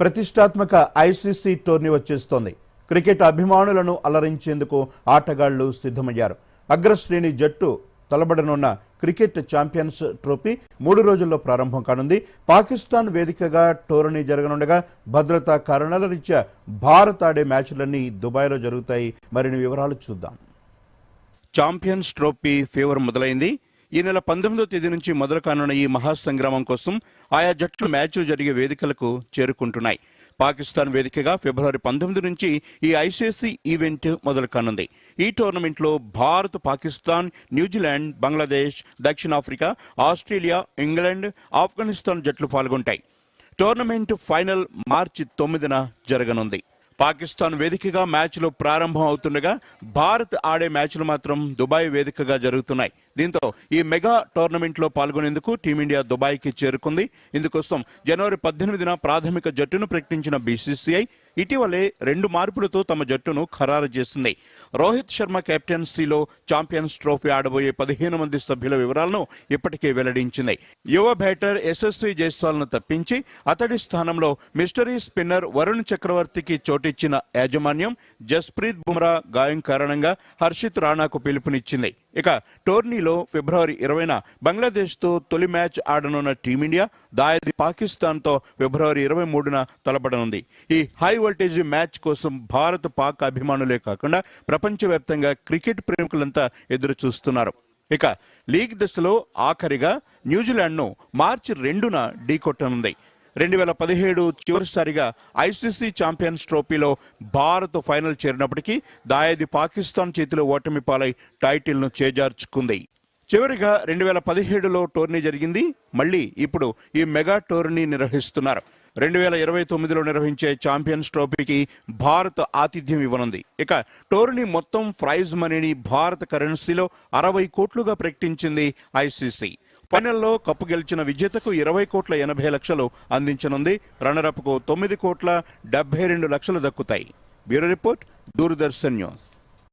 ప్రతిష్టాత్మక ICC tourney వచ్చేస్తోంది. Cricket అభిమానులను అలరించేందుకు ఆటగాళ్ళు సిద్ధమయ్యారు. అగ్రశ్రేణి జట్టు తలబడనున్న క్రికెట్ ఛాంపియన్స్ ట్రోఫీ మూడు రోజుల్లో ప్రారంభం కానుంది. పాకిస్తాన్ వేదికగా టోర్నీ జరగనుండగా భద్రతా కారణాల రీత్యా భారత్ ఆడే మ్యాచ్లన్నీ దుబాయ్లో జరుగుతాయి. మరిన్ని వివరాలు చూద్దాం. ఛాంపియన్స్ ట్రోఫీ ఫీవర్ మొదలైంది. ఈ నెల పంతొమ్మిదో తేదీ నుంచి మొదలు కానున్న ఈ మహాసంగ్రామం కోసం ఆయా జట్లు మ్యాచ్లు జరిగే వేదికలకు చేరుకుంటున్నాయి. పాకిస్తాన్ వేదికగా ఫిబ్రవరి పంతొమ్మిది నుంచి ఈ ఐసీసీ ఈవెంట్ మొదలు కానుంది ఈ టోర్నమెంట్లో భారత్ పాకిస్తాన్ న్యూజిలాండ్ బంగ్లాదేశ్ దక్షిణాఫ్రికా ఆస్ట్రేలియా ఇంగ్లాండ్ ఆఫ్ఘనిస్తాన్ జట్లు పాల్గొంటాయి. టోర్నమెంట్ ఫైనల్ మార్చి తొమ్మిదిన జరగనుంది. పాకిస్తాన్ వేదికగా మ్యాచ్లు ప్రారంభం అవుతుండగా భారత్ ఆడే మ్యాచ్లు మాత్రం దుబాయ్ వేదికగా జరుగుతున్నాయి. దీంతో ఈ మెగా టోర్నమెంట్లో పాల్గొనేందుకు టీమిండియా దుబాయ్కి చేరుకుంది. ఇందుకోసం జనవరి పద్దెనిమిదిన ప్రాథమిక జట్టును ప్రకటించిన బీసీసీఐ ఇటీవలే రెండు మార్పులతో తమ జట్టును ఖరారు చేసింది. రోహిత్ శర్మ కెప్టెన్సీలో ఛాంపియన్స్ ట్రోఫీ ఆడబోయే పదిహేను మంది సభ్యుల వివరాలను ఇప్పటికే వెల్లడించింది. యువ బ్యాటర్ యశస్వి జైస్వాల్ను తప్పించి అతడి స్థానంలో మిస్టరీ స్పిన్నర్ వరుణ్ చక్రవర్తికి చోటిచ్చిన యాజమాన్యం జస్ప్రీత్ బుమ్రా గాయం కారణంగా హర్షిత్ రాణాకు పిలుపునిచ్చింది. ఇక టోర్నీలో ఫిబ్రవరి ఇరవైన బంగ్లాదేశ్తో తొలి మ్యాచ్ ఆడనున్న టీమిండియా దాయది పాకిస్తాన్తో ఫిబ్రవరి ఇరవై మూడున తలపడనుంది. ఈ హై వోల్టేజ్ మ్యాచ్ కోసం భారత్ పాక్ అభిమానులే కాకుండా ప్రపంచవ్యాప్తంగా క్రికెట్ ప్రేమికులంతా ఎదురు చూస్తున్నారు ఇక లీగ్ దశలో ఆఖరిగా న్యూజిలాండ్ను మార్చి రెండున ఢీకొట్టనుంది. రెండు వేల పదిహేడు చివరిసారిగా ఐసీసీ ఛాంపియన్స్ ట్రోఫీలో భారత్ ఫైనల్ చేరినప్పటికీ దాయాది పాకిస్తాన్ చేతిలో ఓటమి పాలై టైటిల్ను చేజార్చుకుంది. చివరిగా రెండు వేల పదిహేడులో టోర్నీ జరిగింది. మళ్ళీ ఇప్పుడు ఈ మెగా టోర్నీ నిర్వహిస్తున్నారు. రెండు వేల ఇరవై తొమ్మిదిలో నిర్వహించే ఛాంపియన్స్ ట్రోఫీకి భారత్ ఆతిథ్యం ఇవ్వనుంది. ఇక టోర్నీ మొత్తం ప్రైజ్ మనీని భారత కరెన్సీలో అరవై కోట్లుగా ప్రకటించింది ఐసీసీ. ఫైనల్లో కప్పు గెలిచిన విజేతకు ఇరవై కోట్ల ఎనభై లక్షలు అందించనుంది. రన్నరప్కు తొమ్మిది కోట్ల డెబ్బై రెండు లక్షలు దక్కుతాయి. Bureau report Doordarshan news.